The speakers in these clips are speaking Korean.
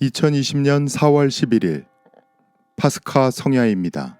2020년 4월 11일 파스카 성야입니다.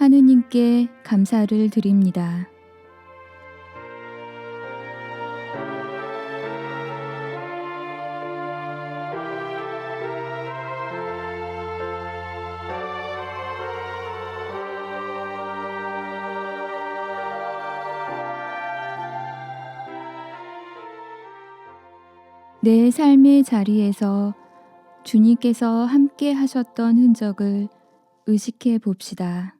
하느님께 감사를 드립니다. 내 삶의 자리에서 주님께서 함께 하셨던 흔적을 의식해 봅시다.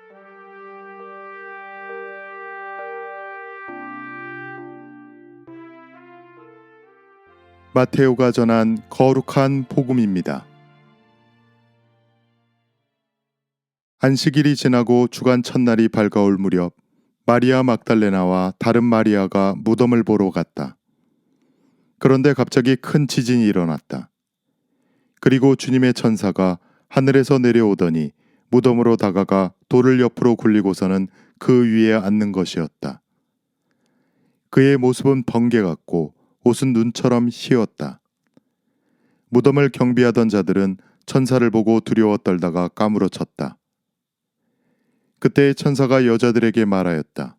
마테오가 전한 거룩한 복음입니다. 안식일이 지나고 주간 첫날이 밝아올 무렵 마리아 막달레나와 다른 마리아가 무덤을 보러 갔다. 그런데 갑자기 큰 지진이 일어났다. 그리고 주님의 천사가 하늘에서 내려오더니 무덤으로 다가가 돌을 옆으로 굴리고서는 그 위에 앉는 것이었다. 그의 모습은 번개 같고 옷은 눈처럼 희었다. 무덤을 경비하던 자들은 천사를 보고 두려워 떨다가 까무러쳤다. 그때 천사가 여자들에게 말하였다.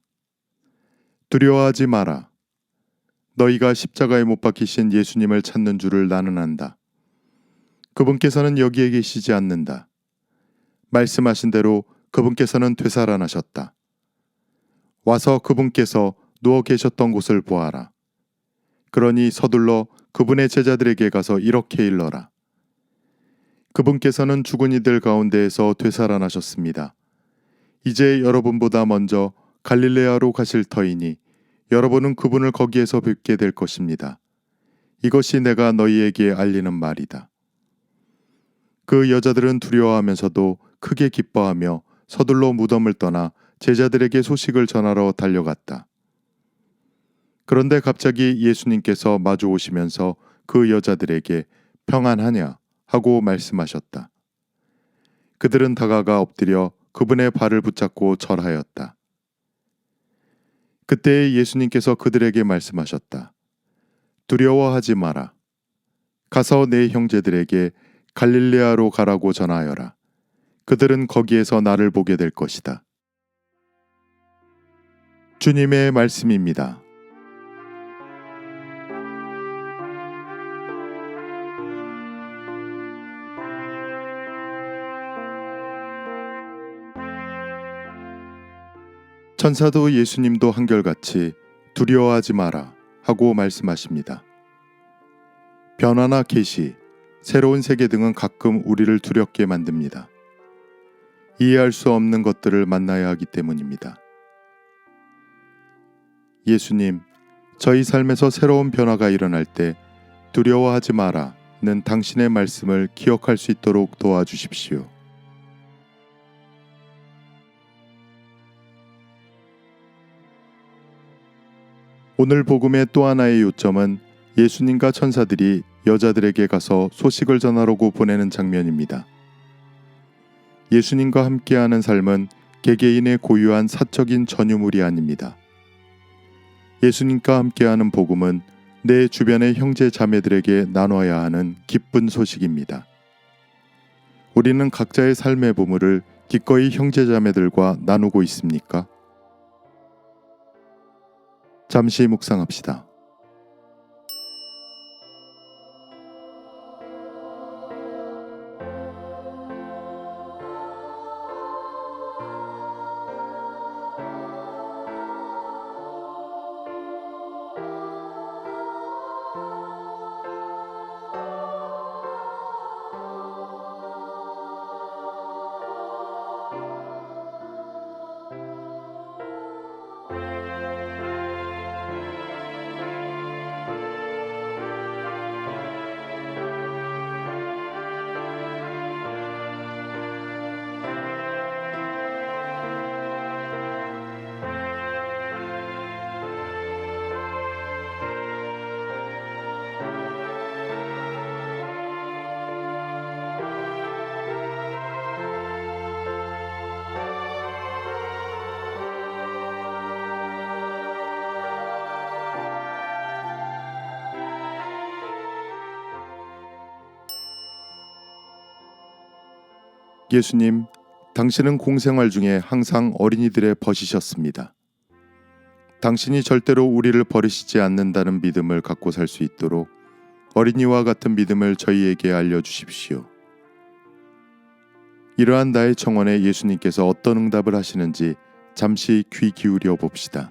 두려워하지 마라. 너희가 십자가에 못 박히신 예수님을 찾는 줄을 나는 안다. 그분께서는 여기에 계시지 않는다. 말씀하신 대로 그분께서는 되살아나셨다. 와서 그분께서 누워 계셨던 곳을 보아라. 그러니 서둘러 그분의 제자들에게 가서 이렇게 일러라. 그분께서는 죽은 이들 가운데에서 되살아나셨습니다. 이제 여러분보다 먼저 갈릴레아로 가실 터이니 여러분은 그분을 거기에서 뵙게 될 것입니다. 이것이 내가 너희에게 알리는 말이다. 그 여자들은 두려워하면서도 크게 기뻐하며 서둘러 무덤을 떠나 제자들에게 소식을 전하러 달려갔다. 그런데 갑자기 예수님께서 마주 오시면서 그 여자들에게 평안하냐 하고 말씀하셨다. 그들은 다가가 엎드려 그분의 발을 붙잡고 절하였다. 그때 예수님께서 그들에게 말씀하셨다. 두려워하지 마라. 가서 내 형제들에게 갈릴레아로 가라고 전하여라. 그들은 거기에서 나를 보게 될 것이다. 주님의 말씀입니다. 천사도 예수님도 한결같이 두려워하지 마라 하고 말씀하십니다. 변화나 계시, 새로운 세계 등은 가끔 우리를 두렵게 만듭니다. 이해할 수 없는 것들을 만나야 하기 때문입니다. 예수님, 저희 삶에서 새로운 변화가 일어날 때 두려워하지 마라는 당신의 말씀을 기억할 수 있도록 도와주십시오. 오늘 복음의 또 하나의 요점은 예수님과 천사들이 여자들에게 가서 소식을 전하려고 보내는 장면입니다. 예수님과 함께하는 삶은 개개인의 고유한 사적인 전유물이 아닙니다. 예수님과 함께하는 복음은 내 주변의 형제 자매들에게 나눠야 하는 기쁜 소식입니다. 우리는 각자의 삶의 보물을 기꺼이 형제 자매들과 나누고 있습니까? 잠시 묵상합시다. 예수님, 당신은 공생활 중에 항상 어린이들의 벗이셨습니다. 당신이 절대로 우리를 버리시지 않는다는 믿음을 갖고 살 수 있도록 어린이와 같은 믿음을 저희에게 알려주십시오. 이러한 나의 청원에 예수님께서 어떤 응답을 하시는지 잠시 귀 기울여 봅시다.